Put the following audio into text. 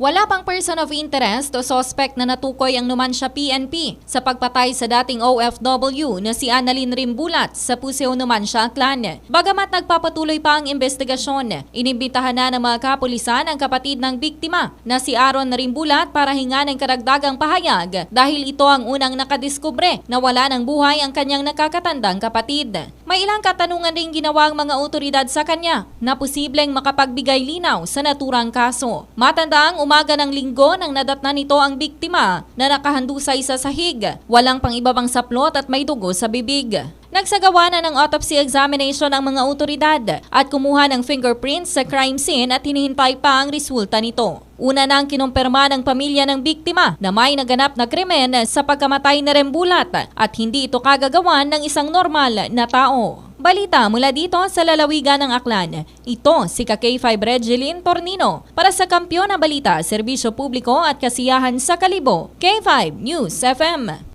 Wala pang person of interest o suspect na natukoy ang Numancia PNP sa pagpatay sa dating OFW na si Annalyn Rimbulat sa Puseo Numancia Clan. Bagamat nagpapatuloy pa ang investigasyon, inimbitahan na ng mga kapulisan ang kapatid ng biktima na si Aaron Rimbulat para hinga ng karagdagang pahayag dahil ito ang unang nakadiskubre na wala ng buhay ang kanyang nakakatandang kapatid. May ilang katanungan ring ginawa ang mga otoridad sa kanya na posibleng makapagbigay linaw sa naturang kaso. Matandaang umaga ng linggo nang nadatna nito ang biktima na nakahandusay sa sahig, walang pang ibabang saplot at may dugo sa bibig. Nagsagawa na ng autopsy examination ang mga otoridad at kumuha ng fingerprints sa crime scene at hinihintay pa ang resulta nito. Una nang kinumpirma ng pamilya ng biktima na may naganap na krimen sa pagkamatay na Rembulat at hindi ito kagagawan ng isang normal na tao. Balita mula dito sa lalawigan ng Aklan. Ito si K5 Regeline Tornino para sa Kampiyon na Balita, Serbisyo Publiko at Kasiyahan sa Kalibo. K5 News FM.